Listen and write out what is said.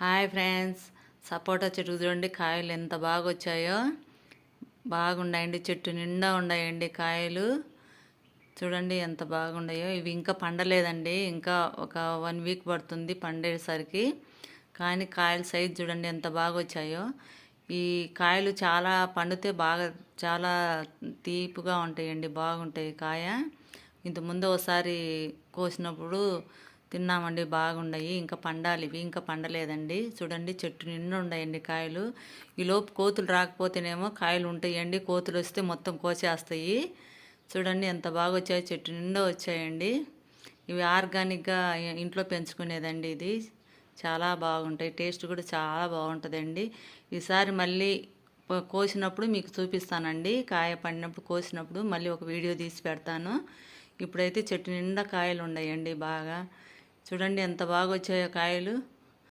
Hi friends. సపోటా చెట్టు చూడండి కాయలు ఎంత బాగా వచ్చాయో బాగున్నాయండి చెట్టు నిండా ఉన్నాయండి కాయలు. చూడండి ఎంత బాగున్నాయో ఇవి ఇంకా పండలేదండి. ఇంకా ఒక వన్ వీక్ పడుతుంది పండేసరికి. కానీ కాయల సైజ్ చూడండి ఎంత బాగా వచ్చాయో ఈ కాయలు చాలా పండితే బాగా చాలా తీపుగా ఉంటాయండి బాగుంటాయి కాయ. ఇంత ముందు ఒకసారి కోసినప్పుడు తిన్నామండి బాగున్నాయి ఇంకా పండాలి ఇవి ఇంకా పండలేదండి. చూడండి చెట్టు నిండా ఉన్నాయండి కాయలు. ఈలోపు కోతులు రాకపోతేనేమో కాయలు ఉంటాయండి. కోతులు వస్తే మొత్తం కోసేస్తాయి. చూడండి ఎంత బాగా వచ్చాయో చెట్టు నిండా వచ్చాయండి. ఇవి ఆర్గానిక్గా ఇంట్లో పెంచుకునేదండి ఇది. చాలా బాగుంటాయి. టేస్ట్ కూడా చాలా బాగుంటుందండి. ఈసారి మళ్ళీ కోసినప్పుడు మీకు చూపిస్తానండి. కాయ పండినప్పుడు కోసినప్పుడు మళ్ళీ ఒక వీడియో తీసి పెడతాను. ఇప్పుడైతే చెట్టు నిండా కాయలు ఉన్నాయండి బాగా. చూడండి ఎంత బాగా వచ్చాయో కాయలు.